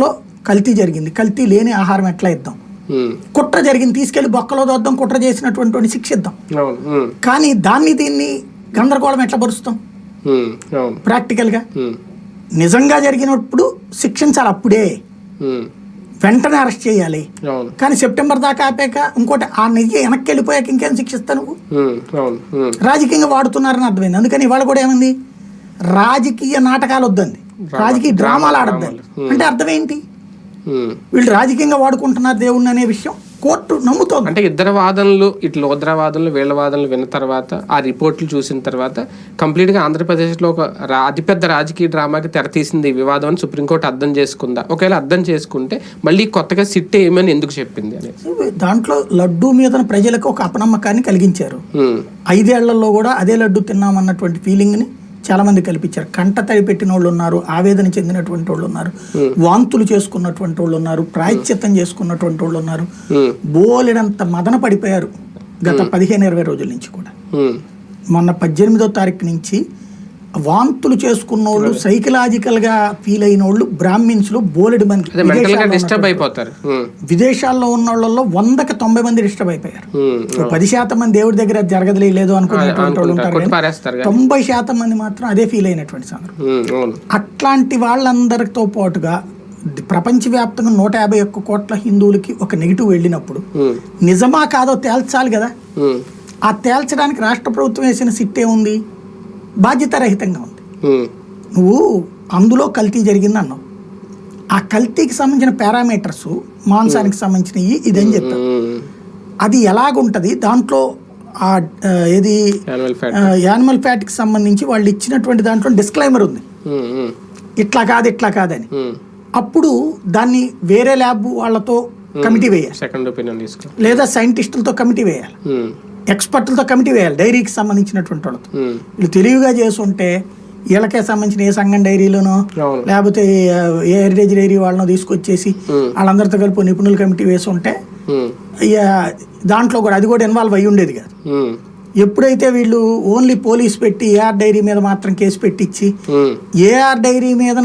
దాంట్లో కల్తీ జరిగింది. కల్తీ లేని ఆహారం ఎట్లా ఇద్దాం? కుట్ర జరిగింది. తీసుకెళ్ళి బొక్కలో దొద్దాం కుట్ర చేసినటువంటి శిక్షిద్దాం. కానీ దాన్ని దీన్ని గందరగోళం ఎట్లా పరుస్తాం ప్రాక్టికల్గా. నిజంగా జరిగినప్పుడు శిక్షించాలి అప్పుడే. వెంటనే అరెస్ట్ చేయాలి. కానీ సెప్టెంబర్ దాకా ఆపాక ఇంకోటి ఆ నిజ వెనక్కి వెళ్ళిపోయాక ఇంకేం శిక్షిస్తా నువ్వు? రాజకీయంగా వాడుతున్నారని అర్థమైంది. అందుకని ఇవాళ కూడా ఏమంది? రాజకీయ నాటకాలు వద్దండి రాజకీయ డ్రామాలు ఆడద్దండి. అంటే అర్థం ఏంటి. వీళ్ళు రాజకీయంగా వాడుకుంటున్నారు దేవుణ్ణి అనే విషయం కోర్టు నమ్ముతోంది. అంటే ఇద్దరు వాదనలు ఇట్లా ఉద్దర వాదనలు వీళ్ళ వాదనలు విన్న తర్వాత ఆ రిపోర్ట్లు చూసిన తర్వాత కంప్లీట్గా ఆంధ్రప్రదేశ్లో ఒక రా- అతిపెద్ద రాజకీయ డ్రామాకి తెరతీసింది ఈ వివాదం అని సుప్రీంకోర్టు అర్థం చేసుకుందా? ఒకవేళ అర్థం చేసుకుంటే మళ్ళీ కొత్తగా సిట్ ఏమని ఎందుకు చెప్పింది అనేది దాంట్లో లడ్డూ మీద ప్రజలకు ఒక అపనమ్మకాన్ని కలిగించారు. ఐదేళ్ళలో కూడా అదే లడ్డు తిన్నామన్నటువంటి ఫీలింగ్ని చాలా మంది కల్పించారు. కంట తడి పెట్టిన వాళ్ళు ఉన్నారు ఆవేదన చెందినటువంటి వాళ్ళు ఉన్నారు వాంతులు చేసుకున్నటువంటి వాళ్ళు ఉన్నారు ప్రాయశ్చిత్తం చేసుకున్నటువంటి వాళ్ళు ఉన్నారు. బోలెడంత మదన పడిపోయారు గత పదిహేను ఇరవై రోజుల నుంచి కూడా. మొన్న పద్దెనిమిదో తారీఖు నుంచి వాంతులు చేసుకున్న వాళ్ళు సైకలాజికల్గా ఫీల్ అయిన వాళ్ళు బ్రాహ్మిన్స్లో బోలెడు మంది డిస్టర్బ్ అయిపోతారు. విదేశాల్లో ఉన్న వాళ్ళలో వందకి తొంభై మంది డిస్టర్బ్ అయిపోయారు. పది శాతం మంది దేవుడి దగ్గర జరగదులే లేదు అనుకునేటువంటి వాళ్ళు ఉంటారు. తొంభై శాతం మంది మాత్రం అదే ఫీల్ అయినటువంటి సందర్భం. అట్లాంటి వాళ్ళందరితో పాటుగా ప్రపంచవ్యాప్తంగా నూట యాభై ఒక్క కోట్ల హిందువులకి ఒక నెగిటివ్ వెళ్ళినప్పుడు నిజమా కాదో తేల్చాలి కదా. ఆ తేల్చడానికి రాష్ట్ర ప్రభుత్వం వేసిన సిట్టే ఉంది. బాధ్యతారహితంగా ఉంది. నువ్వు అందులో కల్తీ జరిగింది అన్నావు ఆ కల్తీకి సంబంధించిన పారామీటర్స్ మాంసానికి సంబంధించినవి ఇదని చెప్పావు అది ఎలాగుంటది? దాంట్లో ఆ ఏది? యానిమల్ ఫ్యాట్కి సంబంధించి వాళ్ళు ఇచ్చినటువంటి దాంట్లో డిస్క్లైమర్ ఉంది. ఇట్లా కాదు ఇట్లా కాదని అప్పుడు దాన్ని వేరే ల్యాబ్ వాళ్ళతో కమిటీ వేయాలి. సెకండ్ ఒపీనియన్ తీసుకో. లేదా సైంటిస్టులతో కమిటీ వేయాలి. ఎక్స్పర్ట్లతో కమిటీ వేయాలి డైరీకి సంబంధించినటువంటి వాళ్ళతో. వీళ్ళు తెలివిగా చేసుంటే వీళ్ళకే సంబంధించిన ఏ సంఘం డైరీలోనో లేకపోతే ఏ హెరిటేజ్ డైరీ వాళ్ళనో తీసుకొచ్చేసి వాళ్ళందరితో కలిపి నిపుణుల కమిటీ వేసి ఉంటే దాంట్లో కూడా అది కూడా ఇన్వాల్వ్ అయ్యి ఉండేది కాదు. ఎప్పుడైతే వీళ్ళు ఓన్లీ పోలీస్ పెట్టి ఏఆర్ డైరీ మీద మాత్రం కేసు పెట్టించి. ఏఆర్ డైరీ మీద